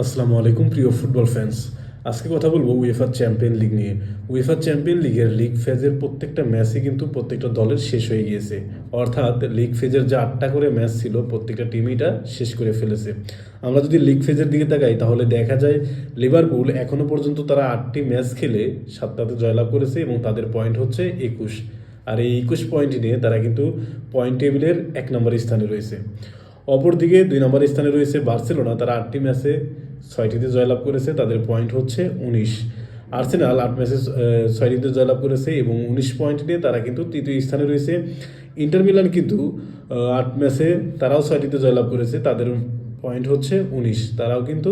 আসসালামু আলাইকুম, প্রিয় ফুটবল ফ্যান্স আজকে কথা বলব উয়েফা চ্যাম্পিয়ন লিগ নিয়ে। উয়েফা চ্যাম্পিয়ন লিগের লিগ ফেজের প্রত্যেকটা ম্যাচই কিন্তু প্রত্যেকটা দলের শেষ হয়ে গিয়েছে। অর্থাৎ লিগ ফেজের যে আটটা করে ম্যাচ ছিল, প্রত্যেকটা টিমইটা শেষ করে ফেলেছে। আমরা যদি লিগ ফেজের দিকে তাকাই, তাহলে দেখা যায় লিভারপুল এখনও পর্যন্ত তারা আটটি ম্যাচ খেলে সাতটাতে জয়লাভ করেছে এবং তাদের পয়েন্ট হচ্ছে একুশ। আর এই একুশ পয়েন্ট নিয়ে তারা কিন্তু পয়েন্ট টেবিলের এক নম্বর স্থানে রয়েছে। অপরদিকে দুই নম্বর স্থানে রয়েছে বার্সেলোনা। তারা আটটি ম্যাচে ছয়টিতে জয়লাভ করেছে, তাদের পয়েন্ট হচ্ছে উনিশ। আর্সেনাল আট ম্যাচে ছয়টিতে জয়লাভ করেছে এবং উনিশ পয়েন্ট নিয়ে তারা কিন্তু তৃতীয় স্থানে রয়েছে। ইন্টার মিলান কিন্তু আট ম্যাচে তারাও ছয়টিতে জয়লাভ করেছে, তাদের পয়েন্ট হচ্ছে উনিশ। তারাও কিন্তু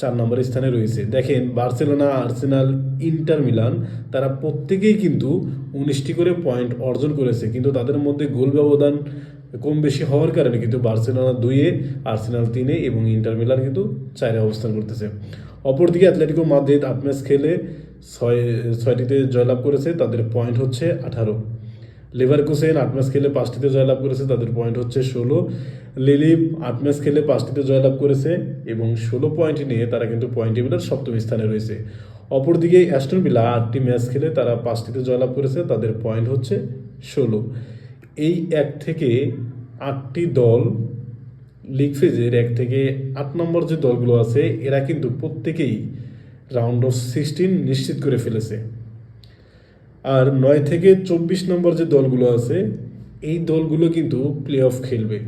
চার নম্বর স্থানে রয়েছে। দেখেন, বার্সেলোনা, আর্সেনাল, ইন্টার মিলান, তারা প্রত্যেকেই কিন্তু উনিশটি করে পয়েন্ট অর্জন করেছে। কিন্তু তাদের মধ্যে গোল ব্যবধান কম বেশি হওয়ার কারণে কিন্তু বার্সেলোনা দুইয়ে, আর্সেনাল তিনে এবং ইন্টার মিলান কিন্তু চারে অবস্থান করতেছে। অপরদিকে অ্যাথলেটিকো মাদ্রিদ আট ম্যাচ খেলে ছয়, ছয়টিতে জয়লাভ করেছে, তাদের পয়েন্ট হচ্ছে আঠারো। লিভারকুসেন আট ম্যাচ খেলে পাঁচটিতে জয়লাভ করেছে, তাদের পয়েন্ট হচ্ছে ষোলো। লিলিভ আট ম্যাচ খেলে পাঁচটিতে জয়লাভ করেছে এবং ষোলো পয়েন্ট নিয়ে তারা কিন্তু পয়েন্ট টেবিলের সপ্তম স্থানে রয়েছে। অপরদিকে অ্যাস্টন ভিলা আটটি ম্যাচ খেলে তারা পাঁচটিতে জয়লাভ করেছে, তাদের পয়েন্ট হচ্ছে ষোলো। এই এক থেকে আটটি দল লিগ ফেজের এক থেকে আট নম্বর যে দলগুলো আছে, এরা কিন্তু প্রত্যেকেই রাউন্ড অফ সিক্সটিন নিশ্চিত করে ফেলেছে। আর নয় থেকে চব্বিশ নম্বর যে দলগুলো আছে, এই দলগুলো কিন্তু প্লে অফ খেলবে।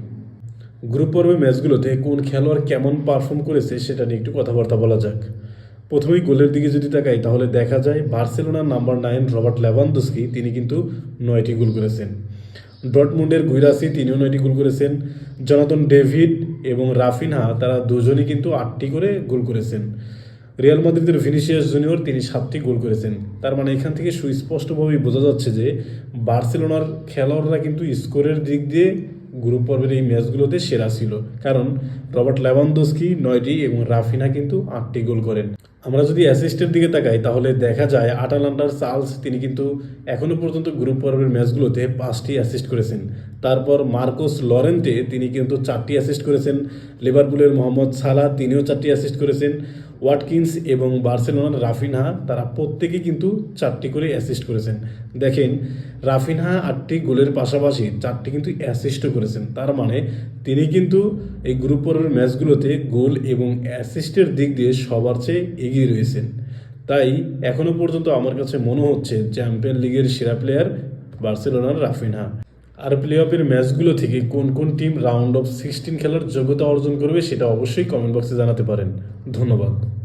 গ্রুপ পর্বে ম্যাচগুলোতে কোন খেলোয়াড় কেমন পারফর্ম করেছে সেটা নিয়ে একটু কথাবার্তা বলা যাক। প্রথমেই গোলের দিকে যদি তাকাই, তাহলে দেখা যায় বার্সেলোনার নাম্বার নাইন রবার্ট লেভানদোস্কি, তিনি কিন্তু নয়টি গোল করেছেন। ডটমুন্ডের গুইরাসি তিনিও নয়টি গোল করেছেন। জনাতন ডেভিড এবং রাফিনহা, তারা দুজনই কিন্তু আটটি করে গোল করেছেন। রিয়াল মাদ্রিদের ভিনিসিয়াস জুনিয়র তিনি সাতটি গোল করেছেন। তার মানে এখান থেকে সুস্পষ্টভাবেই বোঝা যাচ্ছে যে বার্সেলোনার খেলোয়াড়রা কিন্তু স্কোরের দিক দিয়ে গ্রুপ পর্বের এই ম্যাচগুলোতে সেরা ছিল। কারণ রবার্ট লেভানদোস্কি নয়টি এবং রাফিনা কিন্তু আটটি গোল করেন। আমরা যদি অ্যাসিস্টের দিকে তাকাই, তাহলে দেখা যায় আটালান্টার চার্লস তিনি কিন্তু এখনও পর্যন্ত গ্রুপ পর্বের ম্যাচগুলোতে পাঁচটি অ্যাসিস্ট করেছেন। তারপর মার্কোস লরেন্টে তিনি কিন্তু চারটি অ্যাসিস্ট করেছেন। লিভারপুলের মোহাম্মদ সালা তিনিও চারটি অ্যাসিস্ট করেছেন। ওয়াটকিন্স এবং বার্সেলোনার রাফিনহা তারা প্রত্যেকে কিন্তু চারটি করে অ্যাসিস্ট করেছেন। দেখেন, রাফিনহা আটটি গোলের পাশাপাশি চারটি কিন্তু অ্যাসিস্টও করেছেন। তার মানে তিনি কিন্তু এই গ্রুপ পর্বের ম্যাচগুলোতে গোল এবং অ্যাসিস্টের দিক দিয়ে সবার চেয়ে এগিয়ে রয়েছেন। তাই এখনও পর্যন্ত আমার কাছে মনে হচ্ছে চ্যাম্পিয়ন লিগের সেরা প্লেয়ার বার্সেলোনার রাফিনহা। আর প্লে অফের ম্যাচগুলো থেকে কোন কোন টিম রাউন্ড অফ সিক্সটিন খেলার যোগ্যতা অর্জন করবে সেটা অবশ্যই কমেন্ট বক্সে জানাতে পারেন। ধন্যবাদ।